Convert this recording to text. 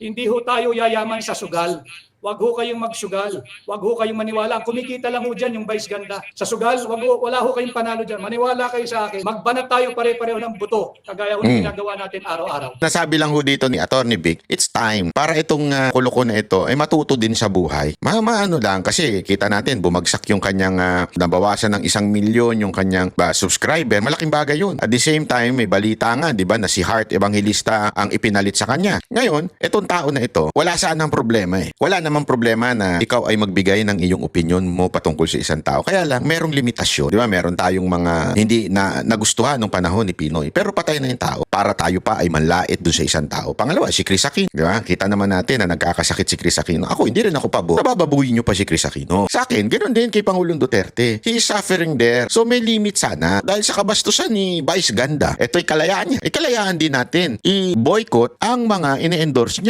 Hindi ho tayo yayaman sa sugal. Wag ho kayong magsugal. Wag ho kayong maniwala. Kumikita lang ho dyan yung vice ganda. Sa sugal, wag ho, wala ho kayong panalo dyan. Maniwala kayo sa akin. Magbanat tayo pare-pareho ng buto. Kagaya ho Mm. ginagawa natin araw-araw. Nasabi lang ho dito ni Attorney Vic, it's time para itong uh, kuloko na ito ay matuto din sa buhay. Ma maano lang kasi kita natin bumagsak yung kanyang ah, nabawasan ng isang milyon yung kanyang ba, subscriber. Malaking bagay yun. At the same time, may balita nga, di ba, na si Heart Evangelista ang ipinalit sa kanya. Ngayon, itong tao na ito, wala saan ang problema eh. Wala namang problema na ikaw ay magbigay ng iyong opinion mo patungkol sa isang tao. Kaya lang, merong limitasyon. Di ba, meron tayong mga hindi na nagustuhan nung panahon ni Pinoy. Pero patay na yung tao para tayo pa ay manlait dun sa isang tao. Pangalawa, si Chris Aquino. Di ba? Kita naman natin na nagkakasakit si Chris Aquino. Ako, hindi rin ako pabo. Nabababuhin nyo pa si Chris Aquino. Sa akin, ganoon din kay Pangulong Duterte. He is suffering there. So may limit sana. Dahil sa kabastusan ni Vice Ganda, ito'y kalayaan niya. Eh, kalayaan din natin i-boycott ang mga ine-endorse niya.